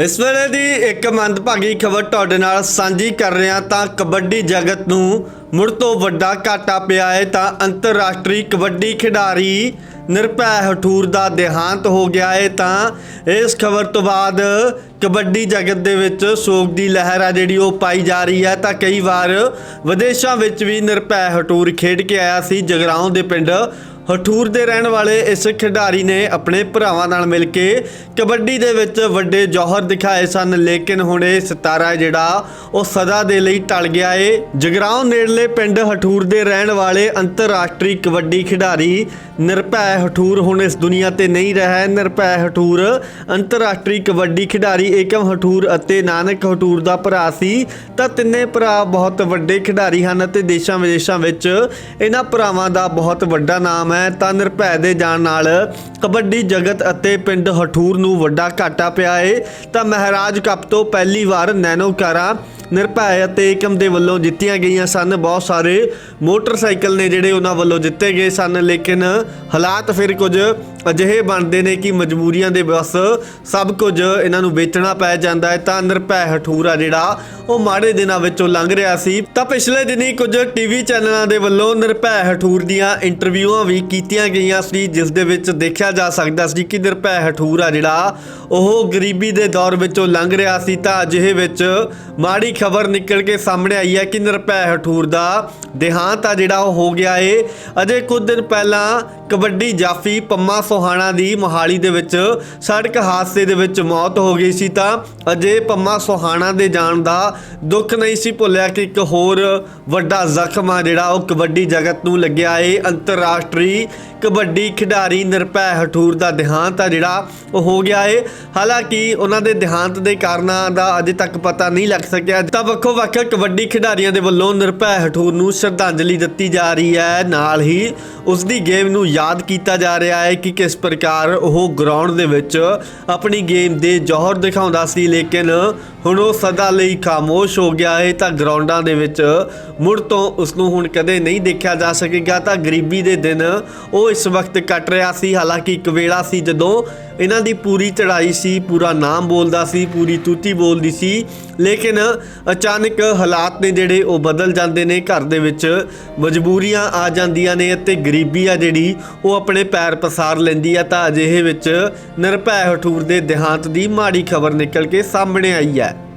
ਇਸ ਵੇਲੇ ਦੀ ਇੱਕ ਮੰਦਭਾਗੀ ਖਬਰ ਤੁਹਾਡੇ ਨਾਲ ਸਾਂਝੀ ਕਰ ਰਿਹਾ ਤਾਂ ਕਬੱਡੀ ਜਗਤ ਨੂੰ ਮੁੜ ਤੋਂ ਵੱਡਾ ਘਾਟਾ ਪਿਆ ਹੈ ਤਾਂ ਅੰਤਰਰਾਸ਼ਟਰੀ ਕਬੱਡੀ ਖਿਡਾਰੀ ਨਿਰਭੈ ਹਠੂਰ ਦਾ ਦੇਹਾਂਤ ਹੋ ਗਿਆ ਹੈ ਤਾਂ ਇਸ ਖਬਰ ਤੋਂ ਬਾਅਦ ਕਬੱਡੀ ਜਗਤ ਦੇ ਵਿੱਚ ਸੋਗ ਦੀ ਲਹਿਰ ਆ ਜਿਹੜੀ ਉਹ ਪਾਈ ਜਾ ਰਹੀ ਹੈ ਤਾਂ ਕਈ ਵਾਰ ਵਿਦੇਸ਼ਾਂ ਵਿੱਚ ਵੀ ਨਿਰਭੈ ਹਟੂਰ ਖੇਡ ਕੇ ਆਇਆ ਸੀ ਜਗਰਾਉਂ ਦੇ ਪਿੰਡ ਹਠੂਰ ਦੇ ਰਹਿਣ ਵਾਲੇ ਇਸ ਖਿਡਾਰੀ ਨੇ ਆਪਣੇ ਭਰਾਵਾਂ ਨਾਲ ਮਿਲ ਕੇ ਕਬੱਡੀ ਦੇ ਵਿੱਚ ਵੱਡੇ ਜੌਹਰ ਦਿਖਾਏ ਸਨ, ਲੇਕਿਨ ਹੁਣ ਇਹ ਸਿਤਾਰਾ ਜਿਹੜਾ ਉਹ ਸਦਾ ਦੇ ਲਈ ਟਲ ਗਿਆ ਏ। ਜਗਰਾਉਂ ਨੇੜਲੇ ਪਿੰਡ ਹਠੂਰ ਦੇ ਰਹਿਣ ਵਾਲੇ ਅੰਤਰਰਾਸ਼ਟਰੀ ਕਬੱਡੀ ਖਿਡਾਰੀ ਨਿਰਭੈ ਹਠੂਰ ਹੁਣ ਇਸ ਦੁਨੀਆ ਤੇ ਨਹੀਂ ਰਿਹਾ ਹੈ। ਨਿਰਭੈ ਹਠੂਰ ਅੰਤਰਰਾਸ਼ਟਰੀ ਕਬੱਡੀ ਖਿਡਾਰੀ ਏਕਮ ਹਠੂਰ ਅਤੇ ਨਾਨਕ ਹਠੂਰ ਦਾ ਭਰਾ ਸੀ। ਤਾਂ ਤਿੰਨੇ ਭਰਾ ਬਹੁਤ ਵੱਡੇ ਖਿਡਾਰੀ ਹਨ ਅਤੇ ਦੇਸ਼ਾਂ ਵਿਦੇਸ਼ਾਂ ਵਿੱਚ ਇਹਨਾਂ ਭਰਾਵਾਂ ਦਾ ਬਹੁਤ ਵੱਡਾ ਨਾਮ ਹੈ। ਤਾਂ ਨਿਰਭੈ ਦੇ ਜਾਣ ਨਾਲ ਕਬੱਡੀ ਜਗਤ ਅਤੇ ਪਿੰਡ ਹਠੂਰ ਨੂੰ ਵੱਡਾ ਘਾਟਾ ਪਿਆ ਏ। ਤਾਂ ਮਹਾਰਾਜ ਕੱਪ ਤੋਂ ਪਹਿਲੀ ਵਾਰ ਨੈਨੋ ਕਾਰਾਂ ਨਿਰਭੈ ਅਤੇ ਏਕਮ ਦੇ ਵੱਲੋਂ ਜਿੱਤੀਆਂ ਗਈਆਂ ਸਨ। ਬਹੁਤ ਸਾਰੇ ਮੋਟਰਸਾਈਕਲ ਨੇ ਜਿਹੜੇ ਉਹਨਾਂ ਵੱਲੋਂ ਜਿੱਤੇ ਗਏ ਸਨ, ਲੇਕਿਨ ਹਾਲਾਤ ਫਿਰ ਕੁਝ ਅਜਿਹੇ ਬਣਦੇ ਨੇ ਕਿ ਮਜਬੂਰੀਆਂ ਦੇ ਬਸ ਸਭ ਕੁਝ ਇਹਨਾਂ ਨੂੰ ਵੇਚਣਾ ਪੈ ਜਾਂਦਾ ਹੈ। ਤਾਂ ਨਿਰਭੈ ਹਠੂਰ ਆ ਜਿਹੜਾ ਉਹ ਮਾੜੇ ਦਿਨਾਂ ਵਿੱਚੋਂ ਲੰਘ ਰਿਹਾ ਸੀ। ਤਾਂ ਪਿਛਲੇ ਦਿਨੀ ਕੁਝ ਟੀਵੀ ਚੈਨਲਾਂ ਦੇ ਵੱਲੋਂ ਨਿਰਭੈ ਹਠੂਰ ਦੀਆਂ ਇੰਟਰਵਿਊਆਂ ਵੀ ਕੀਤੀਆਂ ਗਈਆਂ ਸੀ, ਜਿਸ ਦੇ ਵਿੱਚ ਦੇਖਿਆ ਜਾ ਸਕਦਾ ਸੀ ਕਿ ਨਿਰਭੈ ਹਠੂਰ ਆ ਜਿਹੜਾ ਉਹ ਗਰੀਬੀ ਦੇ ਦੌਰ ਵਿੱਚੋਂ ਲੰਘ ਰਿਹਾ ਸੀ। ਤਾਂ ਅਜਿਹੇ ਵਿੱਚ ਮਾੜੀ ਖਬਰ ਨਿਕਲ ਕੇ ਸਾਹਮਣੇ ਆਈ ਹੈ ਕਿ ਨਿਰਭੈ ਹਠੂਰ ਦਾ ਦੇਹਾਂਤ ਆ ਜਿਹੜਾ ਉਹ ਹੋ ਗਿਆ ਏ। ਅਜੇ ਕੁਝ ਦਿਨ ਪਹਿਲਾਂ ਕਬੱਡੀ ਜਾਫੀ ਪੰਮਾ ਸੋਹਾਣਾ ਦੀ ਮੋਹਾਲੀ ਦੇ ਵਿੱਚ ਸੜਕ ਹਾਦਸੇ ਦੇ ਵਿੱਚ ਮੌਤ ਹੋ ਗਈ ਸੀ ਤਾਂ ਅਜੇ ਪੰਮਾ ਸੋਹਾਣਾ ਦੇ ਜਾਣ ਦਾ ਦੁੱਖ ਨਹੀਂ ਸੀ ਭੁੱਲਿਆ ਕਿ ਇੱਕ ਹੋਰ ਵੱਡਾ ਜ਼ਖਮ ਆ ਜਿਹੜਾ ਉਹ ਕਬੱਡੀ ਜਗਤ ਨੂੰ ਲੱਗਿਆ ਏ। ਅੰਤਰਰਾਸ਼ਟਰੀ ਕਬੱਡੀ ਖਿਡਾਰੀ ਨਿਰਭੈ ਹਠੂਰ ਦਾ ਦੇਹਾਂਤ ਆ ਜਿਹੜਾ ਉਹ ਹੋ ਗਿਆ ਏ। ਹਾਲਾਂਕਿ ਉਹਨਾਂ ਦੇ ਦੇਹਾਂਤ ਦੇ ਕਾਰਨਾਂ ਦਾ ਅਜੇ ਤੱਕ ਪਤਾ ਨਹੀਂ ਲੱਗ ਸਕਿਆ। ਤਾਂ ਵੱਖੋ ਵੱਖ ਕਬੱਡੀ ਖਿਡਾਰੀਆਂ ਦੇ ਵੱਲੋਂ ਨਿਰਭੈ ਹਠੂਰ ਨੂੰ ਸ਼ਰਧਾਂਜਲੀ ਦਿੱਤੀ ਜਾ ਰਹੀ ਹੈ। ਨਾਲ ਹੀ ਉਸ ਦੀ ਗੇਮ ਨੂੰ ਯਾਦ ਕੀਤਾ ਜਾ ਰਿਹਾ ਹੈ ਕਿ ਕਿਸ ਪ੍ਰਕਾਰ ਉਹ ਗਰਾਊਂਡ ਦੇ ਵਿੱਚ ਆਪਣੀ ਗੇਮ ਦੇ ਜੋਹਰ ਦਿਖਾਉਂਦਾ ਸੀ, ਲੇਕਿਨ ਹੁਣ ਉਹ ਸਦਾ ਲਈ ਖਾਮੋਸ਼ ਹੋ ਗਿਆ ਹੈ ਤਾਂ ਗਰਾਊਂਡਾਂ ਦੇ ਵਿੱਚ ਮੁੜ ਤੋਂ ਉਸ ਨੂੰ ਹੁਣ ਕਦੇ ਨਹੀਂ ਦੇਖਿਆ ਜਾ ਸਕੇਗਾ। ਤਾਂ ਗਰੀਬੀ ਦੇ ਦਿਨ ਉਹ ਇਸ ਵਕਤ ਕੱਟ ਰਿਹਾ ਸੀ। ਹਾਲਾਂਕਿ ਇੱਕ ਵੇਲਾ ਸੀ ਜਦੋਂ ਇਹਨਾਂ ਦੀ ਪੂਰੀ ਚੜ੍ਹਾਈ ਸੀ, ਪੂਰਾ ਨਾਮ ਬੋਲਦਾ ਸੀ, ਪੂਰੀ ਤੂਤੀ ਬੋਲਦੀ ਸੀ। ਲੇਕਿਨ ਅਚਾਨਕ ਹਾਲਾਤ ਨੇ ਜਿਹੜੇ, ਉਹ ਬਦਲ ਜਾਂਦੇ ਨੇ, ਘਰ ਦੇ ਵਿੱਚ ਮਜਬੂਰੀਆਂ ਆ ਜਾਂਦੀਆਂ ਨੇ ਅਤੇ ਗਰੀਬੀ ਆ ਜਿਹੜੀ, ਉਹ ਆਪਣੇ ਪੈਰ ਪਸਾਰ ਲੈਂਦੀ ਆ ਤਾਂ ਅਜਿਹੇ ਵਿੱਚ ਨਿਰਭੈ ਹਠੂਰ ਦੇ ਦੇਹਾਂਤ ਦੀ ਮਾੜੀ ਖਬਰ ਨਿਕਲ ਕੇ ਸਾਹਮਣੇ ਆਈ ਹੈ।